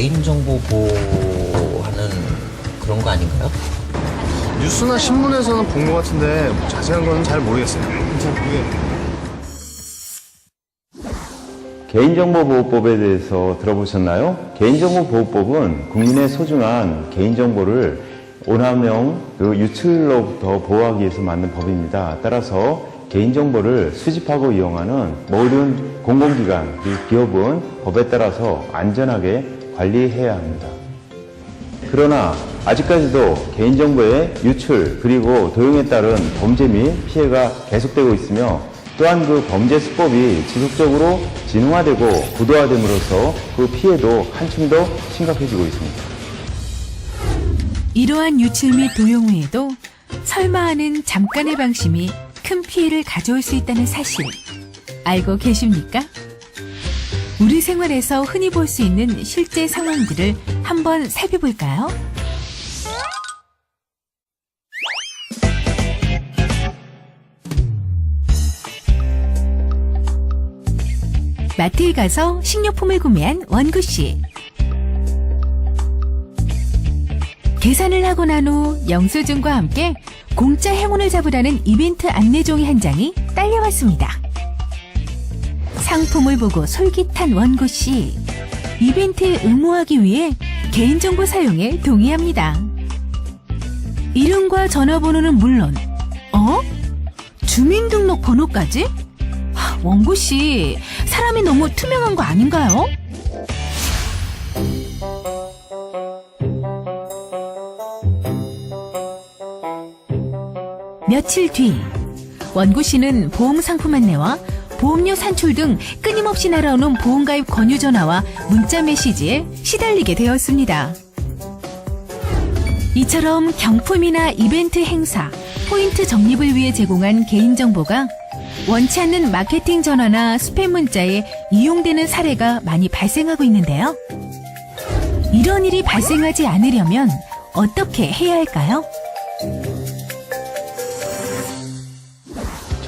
개인정보 보호하는 그런 거 아닌가요? 뉴스나 신문에서는 본 것 같은데 뭐 자세한 거는 잘 모르겠어요. 잘. 개인정보보호법에 대해서 들어보셨나요? 개인정보보호법은 국민의 소중한 개인정보를 오남용 그 유출로부터 보호하기 위해서 만든 법입니다. 따라서 개인정보를 수집하고 이용하는 모든 공공기관, 기업은 법에 따라서 안전하게 관리해야 합니다. 그러나 아직까지도 개인정보의 유출 그리고 도용에 따른 범죄 및 피해가 계속되고 있으며 또한 그 범죄 수법이 지속적으로 진화되고 구도화됨으로써 그 피해도 한층 더 심각해지고 있습니다. 이러한 유출 및 도용 후에도 설마 하는 잠깐의 방심이 큰 피해를 가져올 수 있다는 사실 알고 계십니까? 우리 생활에서 흔히 볼 수 있는 실제 상황들을 한번 살펴볼까요? 마트에 가서 식료품을 구매한 원구 씨. 계산을 하고 난 후 영수증과 함께 공짜 행운을 잡으라는 이벤트 안내종이 한 장이 딸려왔습니다. 상품을 보고 솔깃한 원고 씨. 이벤트에 응모하기 위해 개인정보 사용에 동의합니다. 이름과 전화번호는 물론, 어? 주민등록 번호까지? 하, 원고 씨, 사람이 너무 투명한 거 아닌가요? 며칠 뒤 원구 씨는 보험 상품 안내와 보험료 산출 등 끊임없이 날아오는 보험가입 권유 전화와 문자 메시지에 시달리게 되었습니다. 이처럼 경품이나 이벤트 행사, 포인트 적립을 위해 제공한 개인정보가 원치 않는 마케팅 전화나 스팸 문자에 이용되는 사례가 많이 발생하고 있는데요. 이런 일이 발생하지 않으려면 어떻게 해야 할까요?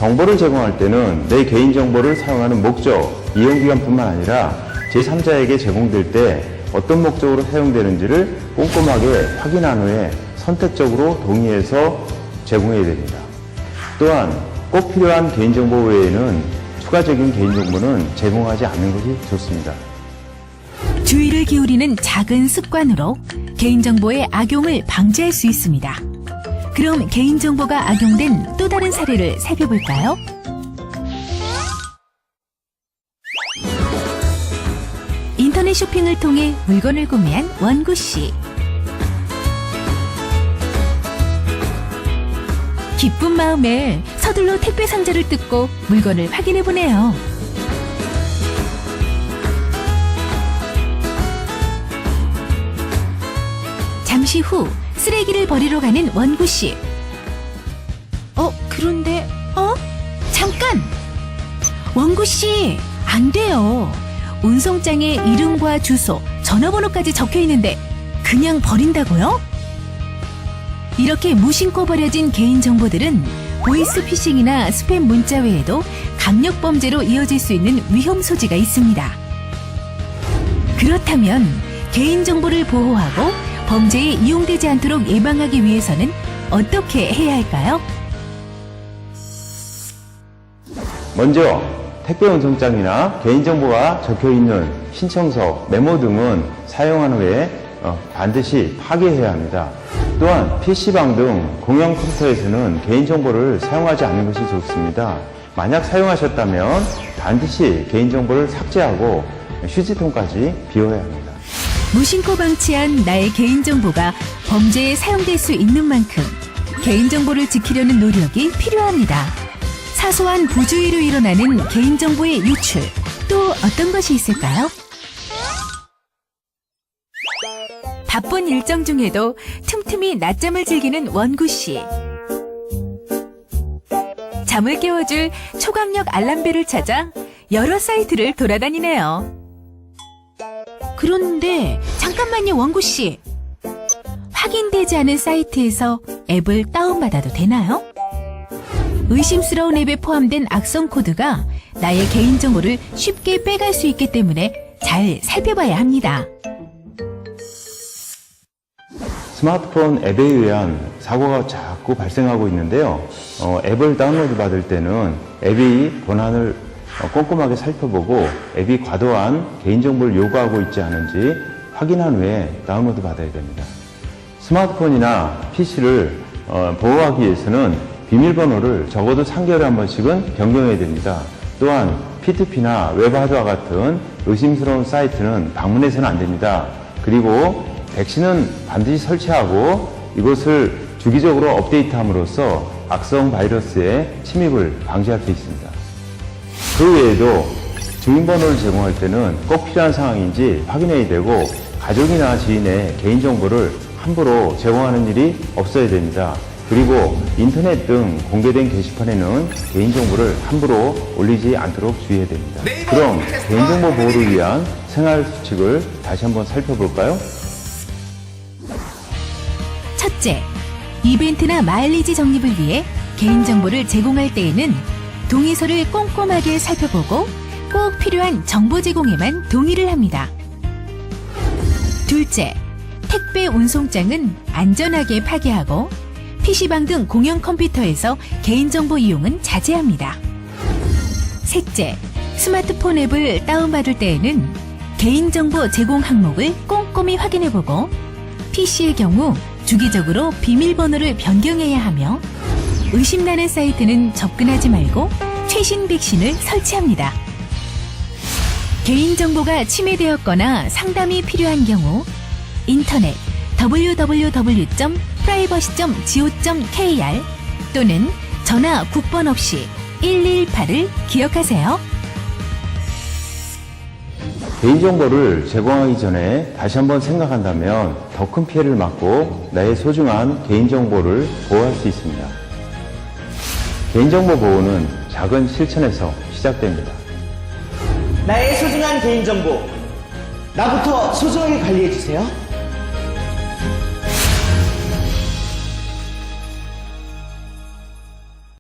정보를 제공할 때는 내 개인정보를 사용하는 목적, 이용기간뿐만 아니라 제3자에게 제공될 때 어떤 목적으로 사용되는지를 꼼꼼하게 확인한 후에 선택적으로 동의해서 제공해야 됩니다. 또한 꼭 필요한 개인정보 외에는 추가적인 개인정보는 제공하지 않는 것이 좋습니다. 주의를 기울이는 작은 습관으로 개인정보의 악용을 방지할 수 있습니다. 그럼 개인정보가 악용된 또 다른 사례를 살펴볼까요? 인터넷 쇼핑을 통해 물건을 구매한 원구 씨. 기쁜 마음에 서둘러 택배 상자를 뜯고 물건을 확인해 보네요. 잠시 후 쓰레기를 버리러 가는 원구 씨. 어, 그런데 어? 잠깐. 원구 씨, 안 돼요. 운송장에 이름과 주소, 전화번호까지 적혀 있는데 그냥 버린다고요? 이렇게 무심코 버려진 개인 정보들은 보이스 피싱이나 스팸 문자 외에도 강력 범죄로 이어질 수 있는 위험 소지가 있습니다. 그렇다면 개인 정보를 보호하고 범죄에 이용되지 않도록 예방하기 위해서는 어떻게 해야 할까요? 먼저 택배 운송장이나 개인정보가 적혀 있는 신청서, 메모 등은 사용한 후에 어, 반드시 파괴해야 합니다. 또한 PC방 등 공용 컴퓨터에서는 개인정보를 사용하지 않는 것이 좋습니다. 만약 사용하셨다면 반드시 개인정보를 삭제하고 휴지통까지 비워야 합니다. 무심코 방치한 나의 개인정보가 범죄에 사용될 수 있는 만큼 개인정보를 지키려는 노력이 필요합니다. 사소한 부주의로 일어나는 개인정보의 유출, 또 어떤 것이 있을까요? 바쁜 일정 중에도 틈틈이 낮잠을 즐기는 원구 씨. 잠을 깨워줄 초강력 알람벨을 찾아 여러 사이트를 돌아다니네요. 그런데 잠깐만요, 원구 씨. 확인되지 않은 사이트에서 앱을 다운받아도 되나요? 의심스러운 앱에 포함된 악성 코드가 나의 개인정보를 쉽게 빼갈 수 있기 때문에 잘 살펴봐야 합니다. 스마트폰 앱에 의한 사고가 자꾸 발생하고 있는데요. 어, 앱을 다운로드 받을 때는 앱이 권한을 어, 꼼꼼하게 살펴보고 앱이 과도한 개인정보를 요구하고 있지 않은지 확인한 후에 다운로드 받아야 됩니다. 스마트폰이나 PC를 어, 보호하기 위해서는 비밀번호를 적어도 3개월에 한 번씩은 변경해야 됩니다. 또한 P2P나 웹하드와 같은 의심스러운 사이트는 방문해서는 안 됩니다. 그리고 백신은 반드시 설치하고 이것을 주기적으로 업데이트함으로써 악성 바이러스의 침입을 방지할 수 있습니다. 그 외에도 주민번호를 제공할 때는 꼭 필요한 상황인지 확인해야 되고 가족이나 지인의 개인정보를 함부로 제공하는 일이 없어야 됩니다. 그리고 인터넷 등 공개된 게시판에는 개인정보를 함부로 올리지 않도록 주의해야 됩니다. 그럼 개인정보 보호를 위한 생활 수칙을 다시 한번 살펴볼까요? 첫째, 이벤트나 마일리지 적립을 위해 개인정보를 제공할 때에는 동의서를 꼼꼼하게 살펴보고 꼭 필요한 정보 제공에만 동의를 합니다. 둘째, 택배 운송장은 안전하게 파괴하고 PC방 등 공용 컴퓨터에서 개인정보 이용은 자제합니다. 셋째, 스마트폰 앱을 다운받을 때에는 개인정보 제공 항목을 꼼꼼히 확인해보고 PC의 경우 주기적으로 비밀번호를 변경해야 하며 의심나는 사이트는 접근하지 말고 최신 백신을 설치합니다. 개인정보가 침해되었거나 상담이 필요한 경우 인터넷 www.privacy.go.kr 또는 전화 국번 없이 118을 기억하세요. 개인정보를 제공하기 전에 다시 한번 생각한다면 더 큰 피해를 막고 나의 소중한 개인정보를 보호할 수 있습니다. 개인정보 보호는 작은 실천에서 시작됩니다. 나의 소중한 개인정보 나부터 소중하게 관리해주세요